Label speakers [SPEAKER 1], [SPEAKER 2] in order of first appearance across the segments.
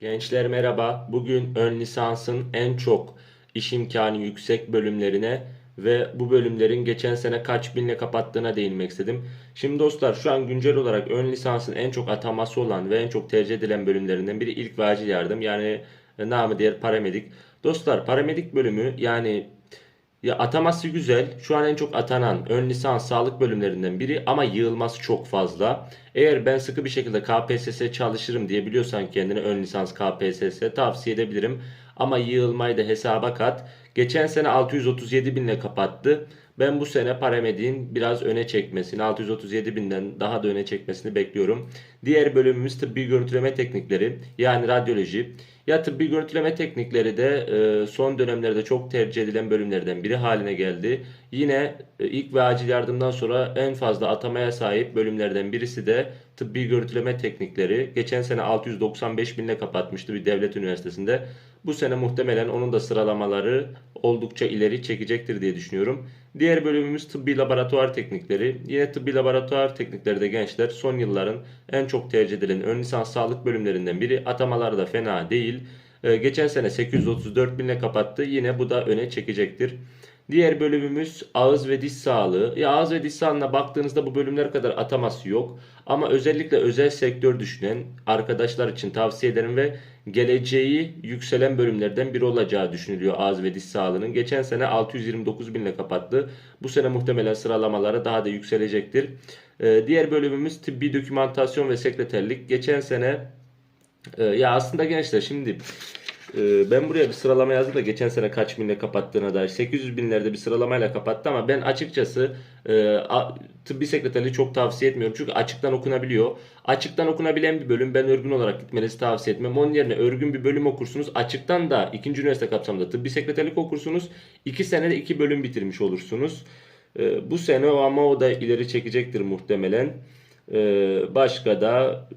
[SPEAKER 1] Gençler merhaba. Bugün ön lisansın en çok iş imkanı yüksek bölümlerine ve bu bölümlerin geçen sene kaç binle kapattığına değinmek istedim. Şimdi dostlar şu an güncel olarak ön lisansın en çok ataması olan ve en çok tercih edilen bölümlerinden biri ilk ve yardım yani namı diğer paramedik. Dostlar paramedik bölümü yani ya ataması güzel. Şu an en çok atanan ön lisans sağlık bölümlerinden biri ama yığılması çok fazla. Eğer ben sıkı bir şekilde KPSS çalışırım diye biliyorsan kendine ön lisans KPSS tavsiye edebilirim. Ama yığılmayı da hesaba kat. Geçen sene 637 binle kapattı. Ben bu sene paramediğin biraz öne çekmesini, 637 binden daha da öne çekmesini bekliyorum. Diğer bölümümüz tıbbi görüntüleme teknikleri yani radyoloji. Ya tıbbi görüntüleme teknikleri de e, son dönemlerde çok tercih edilen bölümlerden biri haline geldi. Yine e, ilk ve acil yardımdan sonra en fazla atamaya sahip bölümlerden birisi de tıbbi görüntüleme teknikleri. Geçen sene 695 binle kapatmıştı bir devlet üniversitesinde. Bu sene muhtemelen onun da sıralamaları oldukça ileri çekecektir diye düşünüyorum. Diğer bölümümüz tıbbi laboratuvar teknikleri. Yine tıbbi laboratuvar teknikleri de gençler son yılların en çok tercih edilen ön lisans sağlık bölümlerinden biri. Atamalar da fena değil. Ee, geçen sene 834 binle kapattı. Yine bu da öne çekecektir. Diğer bölümümüz ağız ve diş sağlığı. Ya ağız ve diş sağlığına baktığınızda bu bölümler kadar ataması yok. Ama özellikle özel sektör düşünen arkadaşlar için tavsiye ederim ve geleceği yükselen bölümlerden biri olacağı düşünülüyor ağız ve diş sağlığının. Geçen sene 629 binle kapattı. Bu sene muhtemelen sıralamaları daha da yükselecektir. Ee, diğer bölümümüz tıbbi dokümantasyon ve sekreterlik. Geçen sene e, ya aslında gençler şimdi Ben buraya bir sıralama yazdım da geçen sene kaç binle kapattığına dair 800 binlerde bir sıralamayla kapattı ama ben açıkçası e, tıbbi sekreterliği çok tavsiye etmiyorum. Çünkü açıktan okunabiliyor. Açıktan okunabilen bir bölüm ben örgün olarak gitmenizi tavsiye etmem. Onun yerine örgün bir bölüm okursunuz. Açıktan da ikinci üniversite kapsamında tıbbi sekreterlik okursunuz. 2 senede 2 bölüm bitirmiş olursunuz. E, Bu sene o ama o da ileri çekecektir muhtemelen. E, Başka da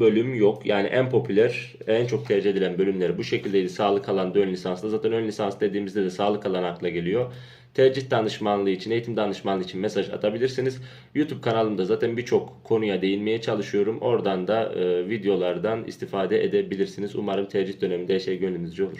[SPEAKER 1] bölüm yok. Yani en popüler, en çok tercih edilen bölümleri bu şekildeydi. Sağlık alanında ön lisansla. Zaten ön lisans dediğimizde de sağlık alanı akla geliyor. Tercih danışmanlığı için, eğitim danışmanlığı için mesaj atabilirsiniz. YouTube kanalımda zaten birçok konuya değinmeye çalışıyorum. Oradan da e, videolardan istifade edebilirsiniz. Umarım tercih döneminde her şey gönlünüzce olur.